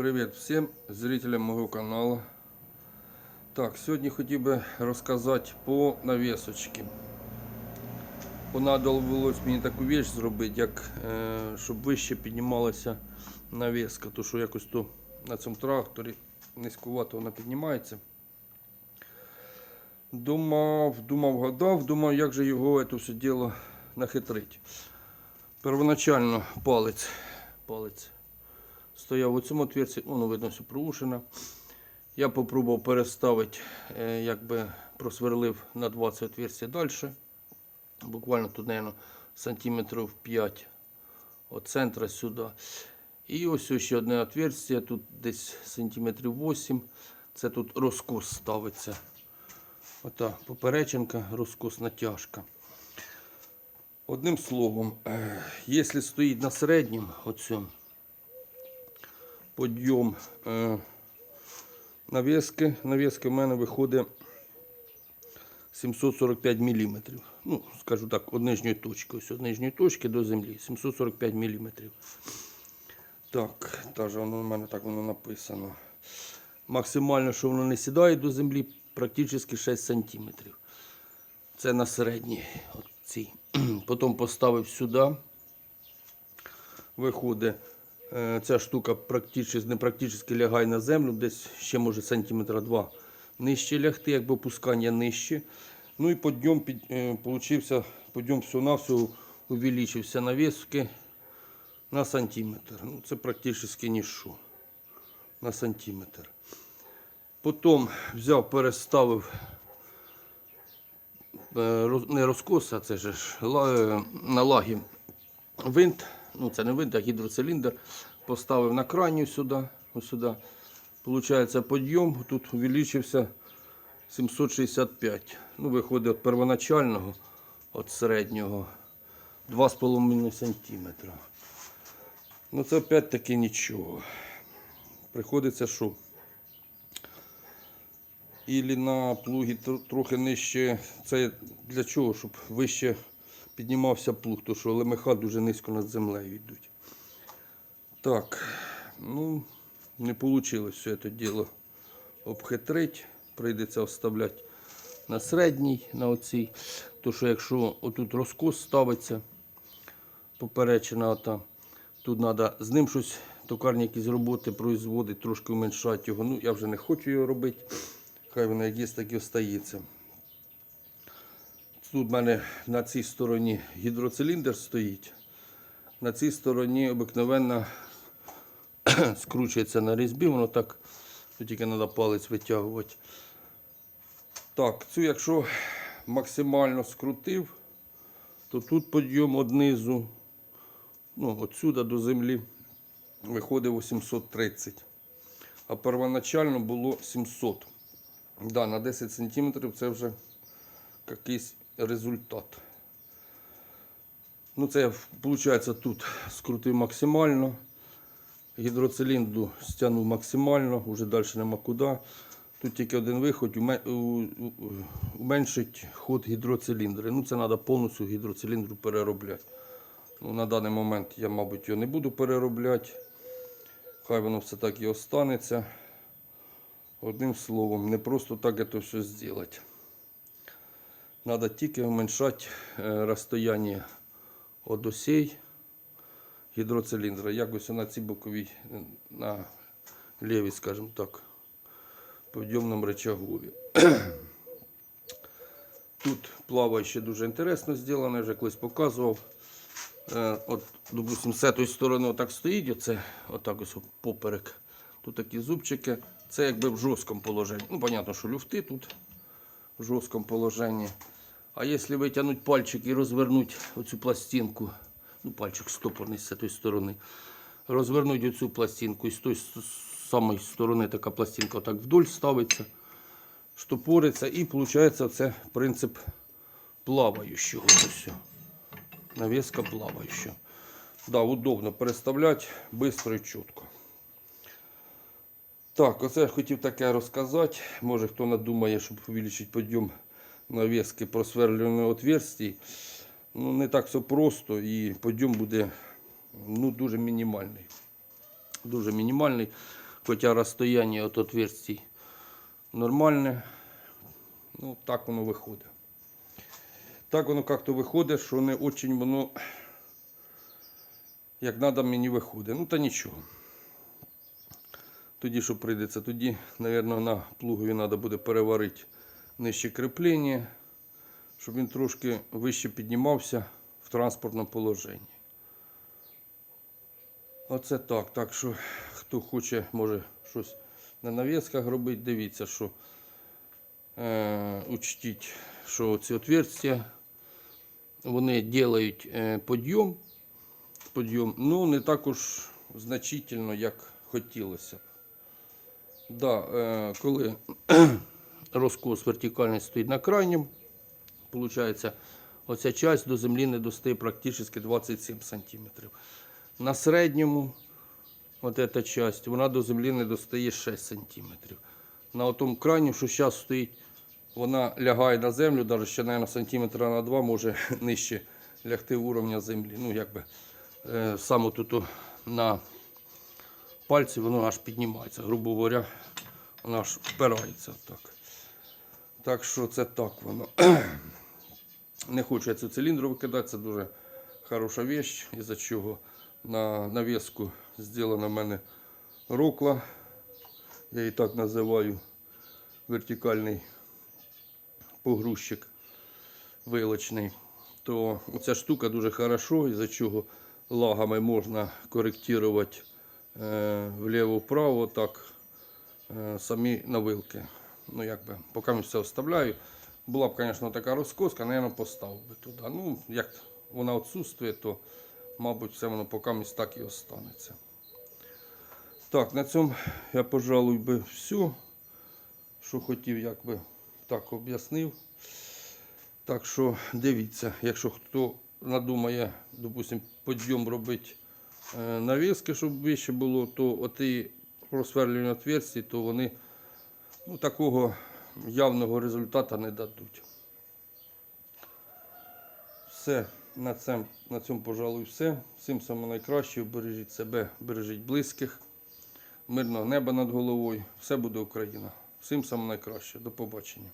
Привіт всім зрителям мого каналу. Так, сьогодні хотів би розказати по навісочці. Понадобилось мені таку віч зробити, як е, щоб вище піднімалася навіска, тому що якось то на цьому тракторі низькувато вона піднімається. Думав, думав, гадав, думав, як же його це все діло нахитрити. Первоначально палець, палець стояв у цьому отверці, воно видно все проушено. Я попробував переставити, е, якби просверлив на 20 отверстия далі. Буквально тут, мабуть, сантиметрів 5 від центра сюди. І ось ще одне отверстие, тут десь сантиметрів 8. Це тут розкос ставиться. Ота поперечинка, розкос натяжка. Одним словом, е, якщо стоїть на середньому оцьому, подйом е, навіски. Навіски в мене виходить 745 мм. Ну, скажу так, від нижньої точки. Ось від нижньої точки до землі. 745 мм. Так, теж воно в мене так воно написано. Максимально, що воно не сідає до землі, практично 6 см. Це на середній. Потім поставив сюди. Виходить, ця штука практично, практично лягає на землю, десь ще може сантиметра два нижче лягти, якби опускання нижче. Ну і подйом під, е, получився, подйом всього-навсього увеличився навіски на сантиметр. Ну, це практично ніщо. На сантиметр. Потім взяв, переставив е, не розкос, а це ж е, на лагі винт, ну це не винт, а гідроциліндр, поставив на крайню сюди, ось сюди. Получається підйом, тут увеличився 765. Ну, виходить від первоначального, від середнього 2,5 см. Ну це опять-таки нічого. Приходиться що? Ілі на плугі трохи нижче. Це для чого? Щоб вище піднімався плуг, тому що лемеха дуже низько над землею йдуть. Так, ну, не вийшло все це діло обхитрить. Прийдеться оставляти на середній, на оцій. То що якщо отут розкос ставиться, поперечина ота, тут треба з ним щось, токарні якісь роботи производить, трошки уменьшати його. Ну, я вже не хочу його робити. Хай воно як є, так і остається. Тут в мене на цій стороні гідроциліндр стоїть. На цій стороні обикновенно скручується на різьбі, воно так, тут тільки треба палець витягувати. Так, цю якщо максимально скрутив, то тут підйом однизу, ну, отсюда до землі, виходить 830. А первоначально було 700. Да, на 10 см це вже якийсь результат. Ну, це виходить, тут скрутив максимально. Гідроциліндру стягнув максимально, вже далі нема куди. Тут тільки один виход, уменшить ход гідроциліндри. Ну, це треба повністю гідроциліндру переробляти. Ну, на даний момент я, мабуть, його не буду переробляти. Хай воно все так і останеться. Одним словом, не просто так це все зробити. Надо тільки уменьшати е, розстояння від осей гідроциліндра. Якось на цій боковій, на лівій, скажімо так, підйомному рычагові. Тут плаває ще дуже інтересно зроблено, вже колись показував. Е, От, допустим, з цієї сторони отак стоїть, оце, отак ось поперек. Тут такі зубчики. Це якби в жорсткому положенні. Ну, понятно, що люфти тут в жорсткому положенні. А якщо витягнути пальчик і розвернути оцю пластинку, ну пальчик стопорний з цієї сторони, розвернути оцю пластинку і з тої самої сторони така пластинка отак вдоль ставиться, штопориться і виходить це принцип плаваючого. Ось. Навеска плавающая. Да, удобно переставляти швидко і чітко. Так, оце я хотів таке розказати. Може хто надумає, щоб увеличити підйом навіски просверлюваної отверстій. Ну, не так все просто і підйом буде ну, дуже мінімальний. Дуже мінімальний. хоча розстояння від отверстий нормальне. Ну, так воно виходить. Так воно як-то виходить, що не очень воно як треба мені виходить. Ну та нічого. Тоді що прийдеться? Тоді, мабуть, на плугові треба буде переварити нижче кріплення, щоб він трошки вище піднімався в транспортному положенні. Оце так. Так що хто хоче, може щось на навісках робити, дивіться, що е, учтіть, що ці отверстия, вони роблять е, підйом, підйом, ну не так уж значительно, як хотілося б. Да, е, коли розкос вертикальний стоїть на крайньому, виходить, оця часть до землі не достає практично 27 см. На середньому, ця часть, вона до землі не достає 6 см. На тому крайньому, що зараз стоїть, вона лягає на землю, навіть ще, мабуть, сантиметра на 2 може нижче лягти уровня землі. Ну, якби е, саме тут на пальці воно аж піднімається, грубо говоря, воно аж впирається так. Так що це так воно. Не хочу я цю циліндру викидати, це дуже хороша вещь, із-за чого на навіску зроблена в мене рокла. Я її так називаю вертикальний погрузчик вилочний. То ця штука дуже хорошо, із-за чого лагами можна коректувати е, вліво-вправо, так е, самі навилки. Ну, якби, поки я все вставляю. Була б, звісно, така розкоска, мабуть, поставив би туди. Ну, як вона відсутствує, то, мабуть, все воно поки так і останеться. Так, на цьому я, пожалуй, би все, що хотів, якби так об'яснив. Так що дивіться, якщо хто надумає, допустим, підйом робити е, навіски, щоб вище було, то оті просверлювання отверстий, то вони ну, такого явного результату не дадуть. Все, на цьому, на цьому, пожалуй, все. Всім самого найкращого. Бережіть себе, бережіть близьких, мирного неба над головою. Все буде Україна. Всім самого найкраще. До побачення.